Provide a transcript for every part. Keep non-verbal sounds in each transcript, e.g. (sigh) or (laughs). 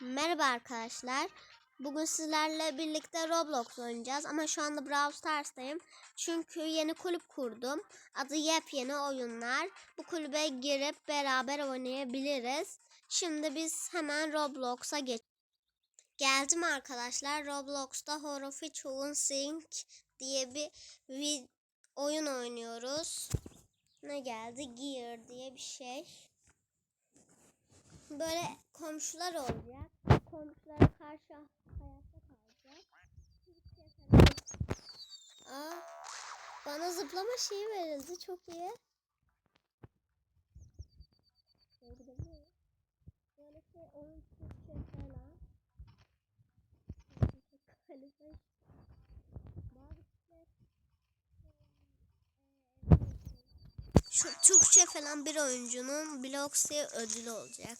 Merhaba arkadaşlar. Bugün sizlerle birlikte Roblox oynayacağız ama şu anda Brawl Stars'tayım. Çünkü yeni kulüp kurdum. Adı Yepyeni Oyunlar. Bu kulübe girip beraber oynayabiliriz. Şimdi biz hemen Roblox'a geç. Geldim arkadaşlar. Roblox'ta Horrorfish Sing diye bir oyun oynuyoruz. Ne geldi? Gear diye bir şey. Böyle komşular olacak. Komşulara karşı hayatta kalacak. Aa, bana zıplama şeyi verildi. Çok iyi. Böyle şey oyun Türkçe falan. Şu Türkçe falan bir oyuncunun Bloxy ödülü olacak.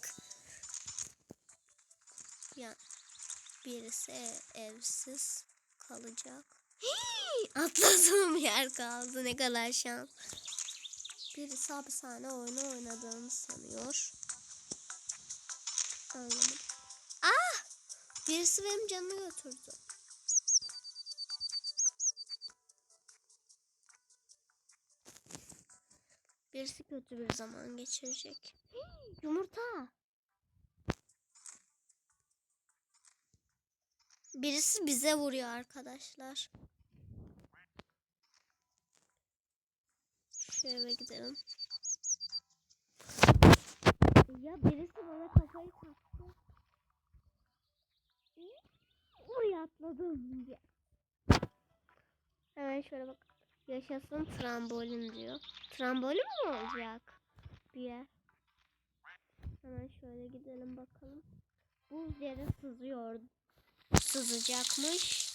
Ya birisi evsiz kalacak. Hii, atladığım yer kaldı ne kadar şans. Birisi hapishane oyunu oynadığını sanıyor. Anlamadım. Ah! Birisi benim canımı götürdü. Birisi kötü bir zaman geçirecek. Hii, Yumurta. Birisi bize vuruyor arkadaşlar. Eve gidelim. Ya birisi bana kafayı taktı. Oraya atladım diye. Hemen şöyle bak. Yaşasın trambolin diyor. Trambolin mi olacak? Bir yer. Hemen şöyle gidelim bakalım. Buz yere sızıyor. Sızacakmış.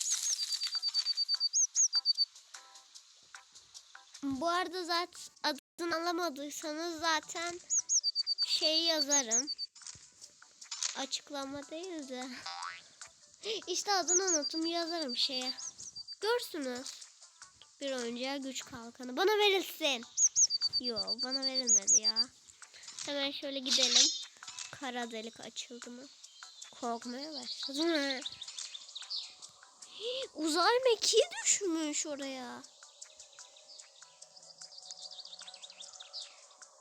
Bu arada zaten adını alamadıysanız zaten şey yazarım. Açıklama değil de. (laughs) İşte adını unuttum yazarım şeye. Görsünüz. Bir oyuncuya güç kalkanı. Bana verilsin. Yok bana verilmedi ya. Hemen şöyle gidelim. Kara delik açıldı mı? Korkmaya başladım. (laughs) Uzay mekiği düşmüş oraya.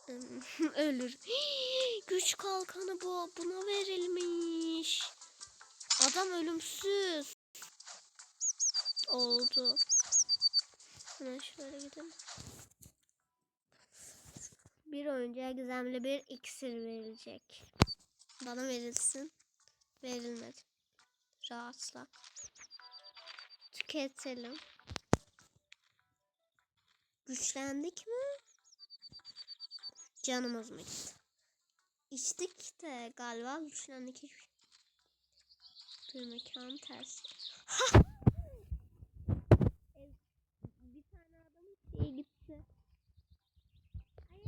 (laughs) Ölür. (gasps) Güç kalkanı bu. Buna verilmiş. Adam ölümsüz. Oldu. Hemen şöyle gidelim. Bir oyuncuya gizemli bir iksir verilecek. Bana verilsin. Verilmedi. Rahatla. Tüketelim. Güçlendik mi? Canımız mı gitti? İçtik de galiba güçlendik hiçbir şey. Bir mekan tersi. Ev- bir tane adamın şeyi gitti. Ay,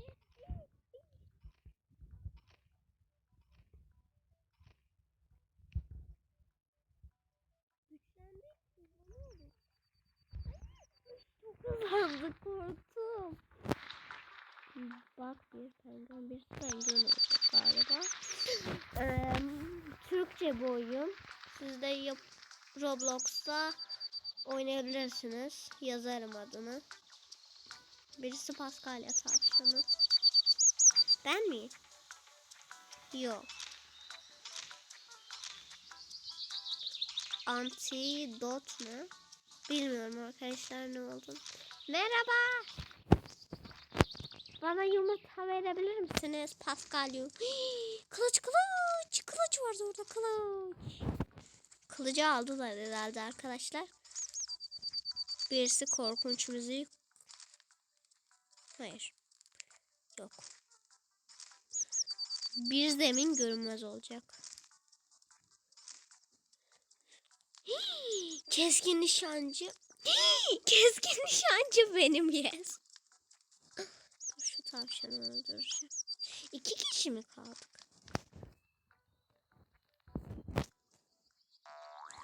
Güçlendik. Ne oldu? Çok hızlandı korktum. Bak bir penguin olacak galiba. Ee, Türkçe bu oyun. Siz de yap Roblox'ta oynayabilirsiniz. Yazarım adını. Birisi Paskalya tavşanı. Ben miyim? Yok. Antidot ne? Bilmiyorum arkadaşlar ne oldu. Merhaba. Bana yumurta verebilir misiniz Paskalya? Kılıç kılıç. Kılıç vardı orada kılıç. Kılıcı aldılar herhalde arkadaşlar. Birisi korkunç müzik. Hayır. Yok. Bir zemin görünmez olacak. Keskin nişancı. Keskin nişancı benim yes. Tavşanı öldüreceğim. İki kişi mi kaldık?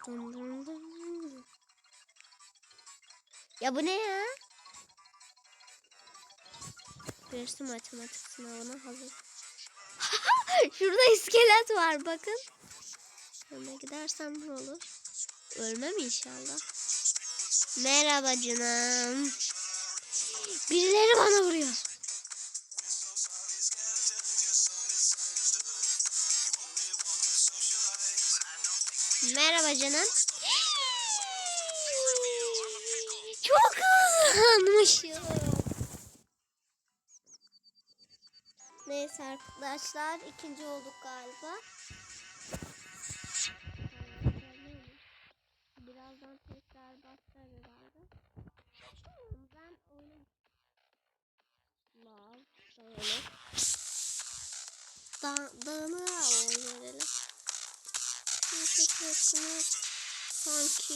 Dın dın dın. Ya bu ne ya? Birisi matematik sınavına hazır. (laughs) Şurada iskelet var bakın. peşine gidersem ne olur? Ölmem inşallah. Merhaba canım. Birileri bana vuruyor. Merhaba canım. Çok hızlanmışım. Neyse arkadaşlar ikinci olduk galiba. Birazdan tekrar başlar herhalde. Ben oyunu Lav, dayanık. Da Şu sekresini sanki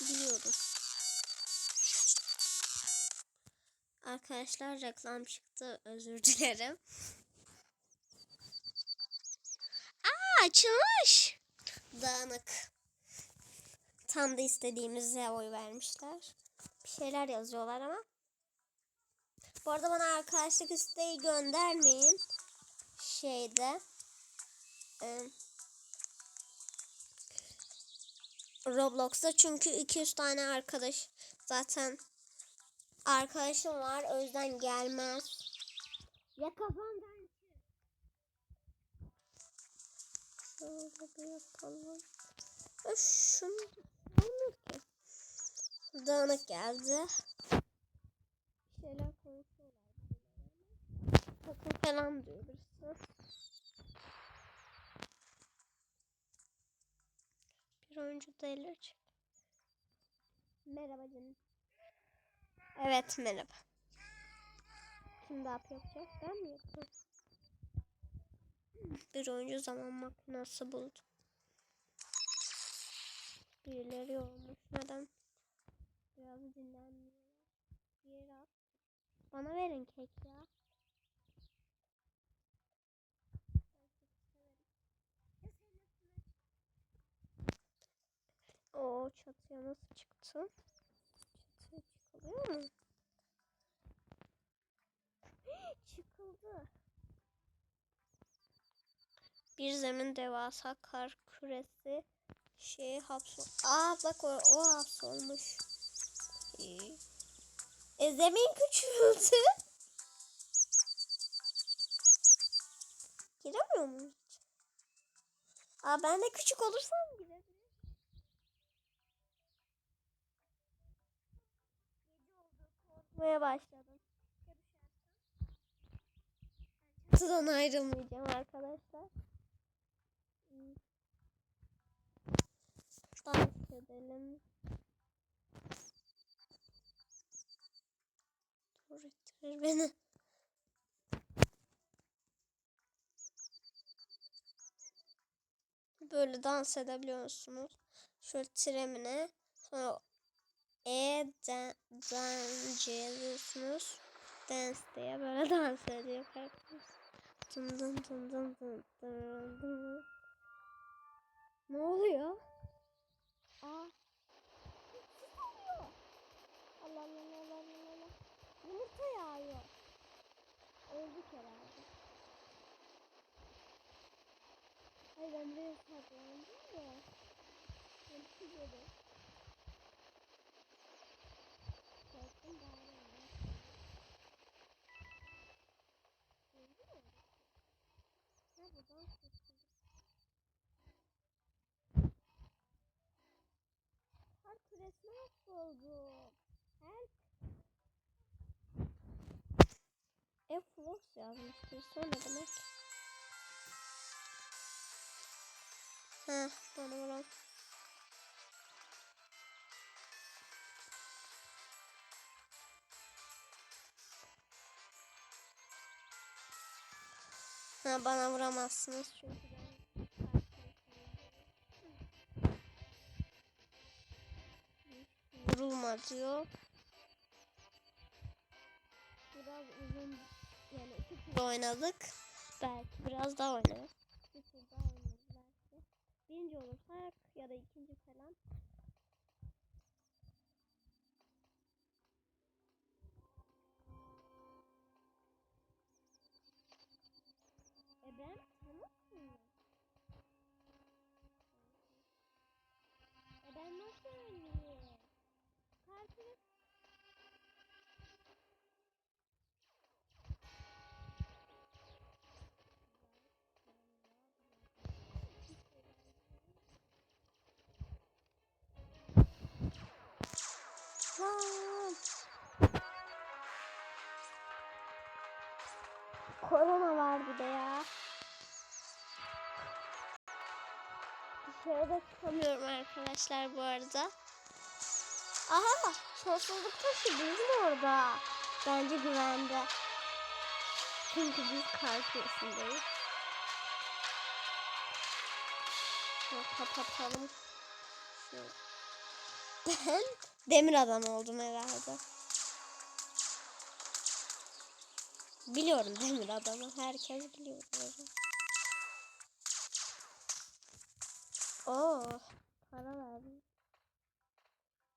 biliyoruz. Arkadaşlar reklam çıktı. Özür dilerim. Aa açılmış. Dağınık. Tam da istediğimize oy vermişler. Bir şeyler yazıyorlar ama. Bu arada bana arkadaşlık isteği göndermeyin. Şeyde. E, Roblox'ta çünkü 200 tane arkadaş zaten arkadaşım var o yüzden gelmez. Ya kafamdan Şöyle bir yapalım. Şunu ki. Dağınık geldi. Bir şeyler konuşuyorlar. Takım falan diyor birisi. Bir oyuncu delir. Merhaba canım. Evet merhaba. Kim daha yapacak? Ben mi yapacağım? Bir oyuncu zaman makinesi buldum. Birileri olmuş. Neden? Biraz dinlenmiyor. Bir at. Bana verin kek ya. O çatıya nasıl çıktı? Çatıya çıkılıyor mu? (gasps) Çıkıldı. Bir zemin devasa kar küresi şey hapsol. Aa bak o, o hapsolmuş. İyi. E zemin küçüldü. Giremiyor muyum hiç? Aa ben de küçük olursam girebilirim. Korkmaya başladım. Çatıdan ayrılmayacağım arkadaşlar. Dans edelim. Dur ittirir beni. Böyle dans edebiliyorsunuz. Şöyle tremine. Sonra E dan dance yazıyorsunuz. Dance diye böyle dans ediyor herkes. Dın dın dın dın dın dın dın. Ne oluyor? Aa. Sis oluyor. Allah Allah Allah Allah Allah. Yumurta yağıyor. Öldük herhalde. Ay ben buraya saklandım ya. Hepsi gibi. Ha buradan kurtuldum. Har küresine mahvoldum. Help. F-Flox yazmıştır. Sonra ne demek? Heh, bana bana vuramazsınız çünkü ben vurulma diyor. Biraz uzun yani iki tur oynadık. Belki biraz daha oynarız. Bir tur daha oynarız belki. Birinci olursak ya da ikinci falan. Dışarıda çıkamıyorum arkadaşlar bu arada. Aha sonsuzluk taşı bizim orada. Bence güvende. Çünkü biz kar küresindeyiz. Şöyle kapatalım. Ben (laughs) demir adam oldum herhalde. Biliyorum demir adamı. Herkes biliyor. böyle. Oo, para verdim.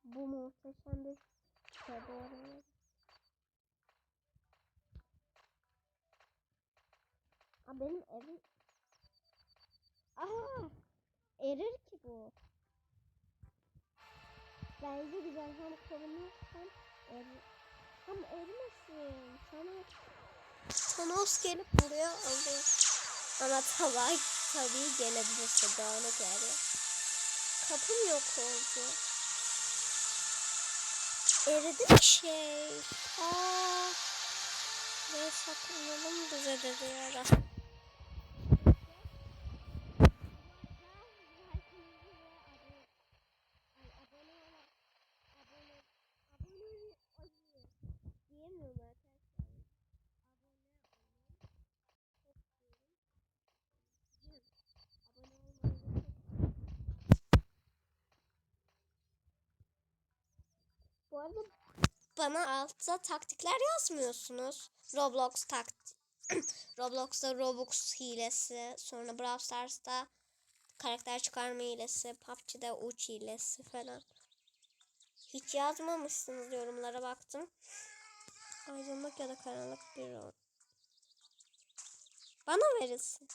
Bu muhteşem bir arada. Aa, benim evim... Aha! Erir ki bu. Bence güzel hem korunuyorsan erir. Ama erimesin. Sana Thanos gelip buraya alıyor. Ama tabii, tabii gelebilirse dağınık yer ya. Kapım yok oldu. Eridi bir şey. Aa. Saklanalım bize dedi ya da. Diyemiyorum arkadaşlar. Bu arada bana altta taktikler yazmıyorsunuz. Roblox taktik. (clears throat) Roblox'ta Robux hilesi, sonra Brawl Stars'ta karakter çıkarma hilesi, PUBG'de uç hilesi falan. Hiç yazmamışsınız yorumlara baktım. Aydınlık ya da karanlık bir rol. Bana verilsin.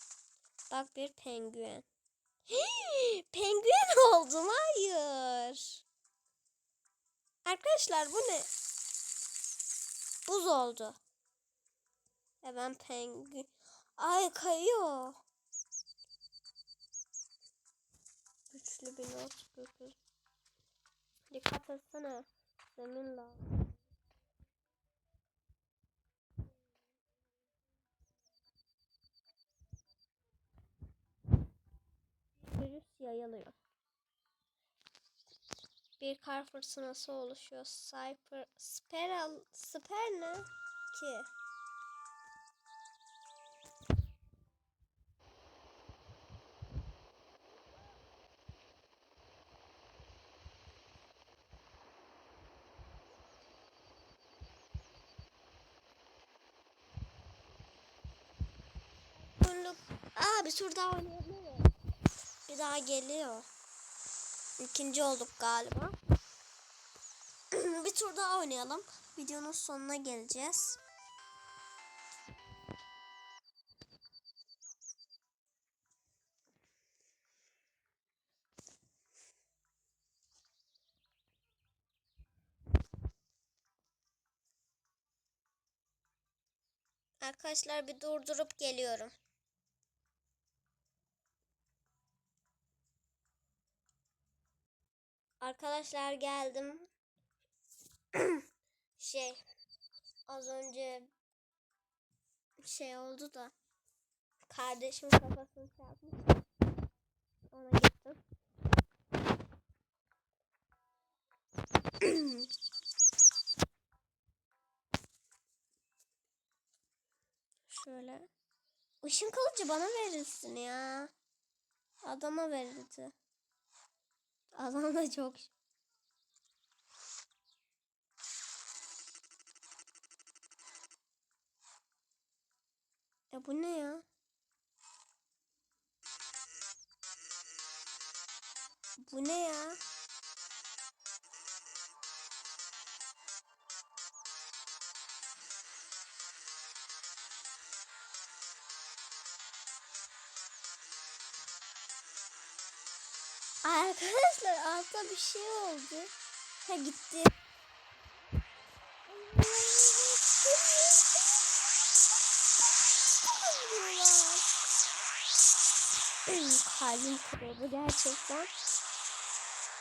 Bak bir penguen. penguen (laughs) oldum hayır. Arkadaşlar bu ne? Buz oldu. Ben penguen. Ay kayıyor. Güçlü bir not götür. Dikkat etsene. Zemin lazım. Virüs yayılıyor. Bir kar fırtınası oluşuyor. Cyper, Speral, Sper ne ki? Aa bir tur daha oynayabiliriz. Bir daha geliyor. İkinci olduk galiba. Bir tur daha oynayalım. Videonun sonuna geleceğiz. Arkadaşlar bir durdurup geliyorum. Arkadaşlar geldim. Şey az önce şey oldu da kardeşimin kafasını çarpmış. Ona gittim. Şöyle. Işın kılıcı bana verilsin ya. Adama verildi. Adam da çok Bu ne ya? Bu ne ya? Arkadaşlar altta bir şey oldu. Ha gitti. Kırıldı gerçekten.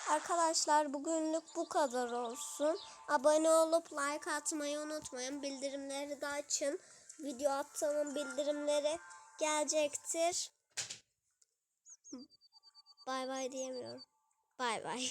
Arkadaşlar bugünlük bu kadar olsun. Abone olup like atmayı unutmayın. Bildirimleri de açın. Video attığımın bildirimleri gelecektir. Bay bay diyemiyorum. Bay bay.